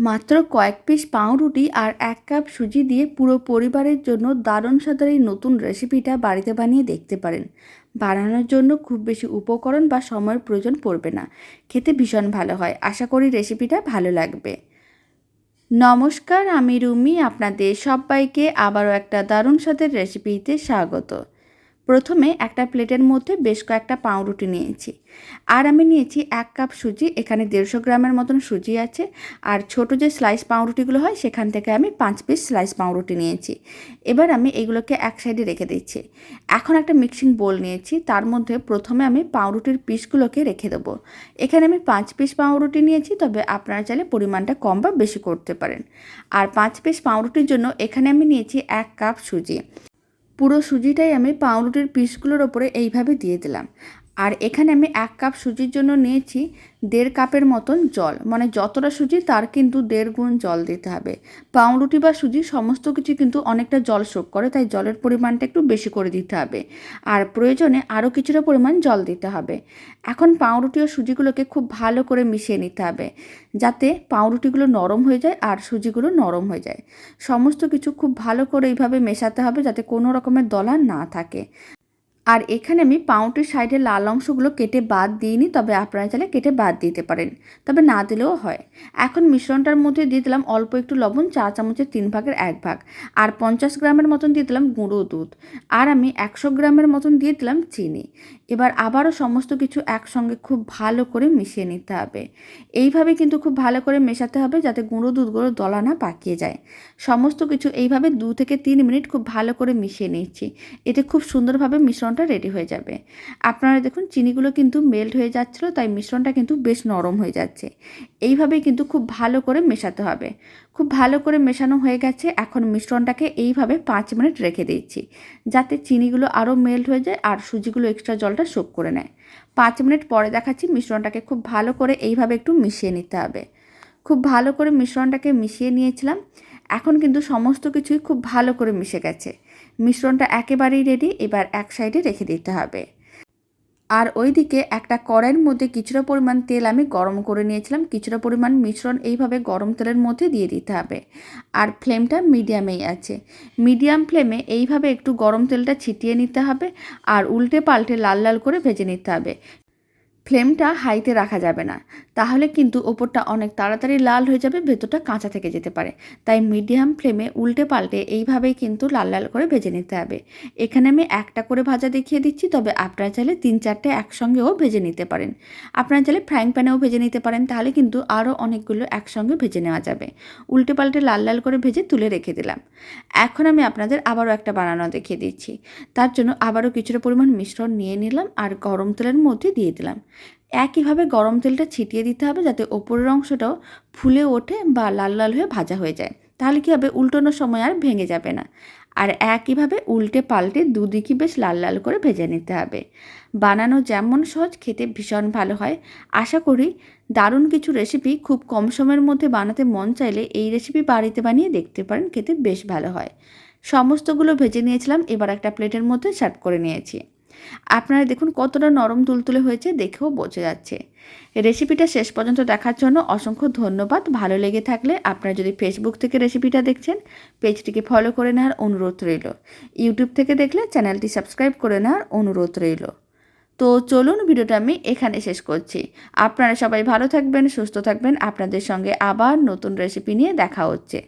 মাত্র কয়েক পিস পাউরুটি আর এক কাপ সুজি দিয়ে পুরো পরিবারের জন্য দারুণ স্বাদের এই নতুন রেসিপিটা বাড়িতে বানিয়ে দেখতে পারেন। বানানোর জন্য খুব বেশি উপকরণ বা সময়ের প্রয়োজন পড়বে না। খেতে ভীষণ ভালো হয়। আশা করি রেসিপিটা ভালো লাগবে। নমস্কার, আমি রুমি। আপনাদের সবাইকে আবারও একটা দারুণ স্বাদের রেসিপিতে স্বাগত। প্রথমে একটা প্লেটের মধ্যে বেশ কয়েকটা পাউরুটি নিয়েছি। আর আমি নিয়েছি এক কাপ সুজি, এখানে দেড়শো গ্রামের মতন সুজি আছে। আর ছোট যে স্লাইস পাউরুটিগুলো হয়, সেখান থেকে আমি পাঁচ পিস স্লাইস পাউরুটি নিয়েছি। এবার আমি এগুলোকে এক সাইডে রেখে দিচ্ছি। এখন একটা মিক্সিং বোল নিয়েছি, তার মধ্যে প্রথমে আমি পাউরুটির পিসগুলোকে রেখে দেবো। এখানে আমি পাঁচ পিস পাউরুটি নিয়েছি, তবে আপনারা চাইলে পরিমাণটা কম বা বেশি করতে পারেন। আর পাঁচ পিস পাউরুটির জন্য এখানে আমি নিয়েছি এক কাপ সুজি। পুরো সুজিটাই আমি পাউরুটির পিসগুলোর ওপরে এইভাবে দিয়ে দিলাম। আর এখানে আমি এক কাপ সুজির জন্য নিয়েছি দেড় কাপের মতন জল। মানে যতটা সুজি, তার কিন্তু দেড় গুণ জল দিতে হবে। পাউরুটি বা সুজি সমস্ত কিছু কিন্তু অনেকটা জল শোক করে, তাই জলের পরিমাণটা একটু বেশি করে দিতে হবে। আর প্রয়োজনে আরও কিছুটা পরিমাণ জল দিতে হবে। এখন পাউরুটি ও সুজিগুলোকে খুব ভালো করে মিশিয়ে নিতে হবে, যাতে পাউরুটিগুলো নরম হয়ে যায় আর সুজিগুলো নরম হয়ে যায়। সমস্ত কিছু খুব ভালো করে এইভাবে মেশাতে হবে, যাতে কোনো রকমের দলা না থাকে। আর এখানে আমি পাউটির সাইডে লাল অংশগুলো কেটে বাদ দিইনি, তবে আপনারা চাইলে কেটে বাদ দিতে পারেন, তবে না দিলেও হয়। এখন মিশ্রণটার মধ্যে দিয়ে দিলাম অল্প একটু লবণ, চা চামচের তিন ভাগের এক ভাগ, আর পঞ্চাশ গ্রামের মতন দিয়ে দিলাম গুঁড়ো দুধ, আর আমি একশো গ্রামের মতন দিয়ে দিলাম চিনি। এবার আবারও সমস্ত কিছু একসঙ্গে খুব ভালো করে মিশিয়ে নিতে হবে। এইভাবে কিন্তু খুব ভালো করে মেশাতে হবে যাতে গুঁড়ো দুধগুলো দলা না পাকিয়ে যায়। সমস্ত কিছু এইভাবে দু থেকে তিন মিনিট খুব ভালো করে মিশিয়ে নিচ্ছি। এতে খুব সুন্দরভাবে মিশ্রণটা রেডি হয়ে যাবে। আপনারা দেখুন, চিনিগুলো কিন্তু মেল্ট হয়ে যাচ্ছিল, তাই মিশ্রণটা কিন্তু বেশ নরম হয়ে যাচ্ছে। এইভাবে কিন্তু খুব ভালো করে মেশাতে হবে। খুব ভালো করে মেশানো হয়ে গেছে, এখন মিশ্রণটাকে এইভাবে পাঁচ মিনিট রেখে দিচ্ছি, যাতে চিনিগুলো আরও মেল্ট হয়ে যায় আর সুজিগুলো এক্সট্রা জলটা শোক করে নেয়। পাঁচ মিনিট পরে দেখাচ্ছি মিশ্রণটাকে খুব ভালো করে এইভাবে একটু মিশিয়ে নিতে হবে। খুব ভালো করে মিশ্রণটাকে মিশিয়ে নিয়েছিলাম, এখন কিন্তু সমস্ত কিছুই খুব ভালো করে মিশে গেছে। মিশ্রণটা একেবারেই রেডি এবার এক সাইডে রেখে দিতে হবে। আর ওইদিকে একটা কড়াইয়ের মধ্যে কিছুটা পরিমাণ তেল আমি গরম করে নিয়েছিলাম, কিছুটা পরিমাণ মিশ্রণ এইভাবে গরম তেলের মধ্যে দিয়ে দিতে হবে। আর ফ্লেমটা মিডিয়ামেই আছে। মিডিয়াম ফ্লেমে এইভাবে একটু গরম তেলটা ছিটিয়ে নিতে হবে আর উল্টে পাল্টে লাল লাল করে ভেজে নিতে হবে। ফ্লেমটা হাইতে রাখা যাবে না। তাহলে কিন্তু ওপরটা অনেক তাড়াতাড়ি লাল হয়ে যাবে, ভেতরটা কাঁচা থেকে যেতে পারে। তাই মিডিয়াম ফ্লেমে উল্টে পাল্টে এইভাবেই কিন্তু লাল লাল করে ভেজে নিতে হবে। এখানে আমি একটা করে ভাজা দেখিয়ে দিচ্ছি, তবে আপনারা চাইলে তিন চারটে একসঙ্গেও ভেজে নিতে পারেন। আপনারা চাইলে ফ্রাইং প্যানেও ভেজে নিতে পারেন, তাহলে কিন্তু আরও অনেকগুলো একসঙ্গে ভেজে নেওয়া যাবে। উল্টে পাল্টে লাল লাল করে ভেজে তুলে রেখে দিলাম। এখন আমি আপনাদের আবারও একটা বানানো দেখিয়ে দিচ্ছি। তার জন্য আবারও কিছুটা পরিমাণ মিশ্রণ নিয়ে নিলাম আর গরম তেলের মধ্যে দিয়ে দিলাম। একইভাবে গরম তেলটা ছিটিয়ে দিতে হবে যাতে ওপরের অংশটাও ফুলে ওঠে বা লাল লাল হয়ে ভাজা হয়ে যায়। তাহলে কী হবে? উল্টোনোর সময় আর ভেঙে যাবে না। আর একইভাবে উল্টে পাল্টে দুদিকই বেশ লাল লাল করে ভেজে নিতে হবে। বানানো যেমন সহজ, খেতে ভীষণ ভালো হয়। আশা করি দারুণ কিছু রেসিপি খুব কম সময়ের মধ্যে বানাতে মন চাইলে এই রেসিপি বাড়িতে বানিয়ে দেখতে পারেন, খেতে বেশ ভালো হয়। সমস্তগুলো ভেজে নিয়েছিলাম, এবার একটা প্লেটের মধ্যে সার্ভ করে নিয়েছি। আপনারা দেখুন কতটা নরম তুলতুলে হয়েছে, দেখেও বোঝা যাচ্ছে। রেসিপিটা শেষ পর্যন্ত দেখার জন্য অসংখ্য ধন্যবাদ। ভালো লেগে থাকলে আপনারা যদি ফেসবুক থেকে রেসিপিটা দেখছেন, পেজটিকে ফলো করে নেওয়ার অনুরোধ রইল। ইউটিউব থেকে দেখলে চ্যানেলটি সাবস্ক্রাইব করে নেওয়ার অনুরোধ রইল। তো চলুন ভিডিওটা আমি এখানে শেষ করছি। আপনারা সবাই ভালো থাকবেন, সুস্থ থাকবেন। আপনাদের সঙ্গে আবার নতুন রেসিপি নিয়ে দেখা হচ্ছে।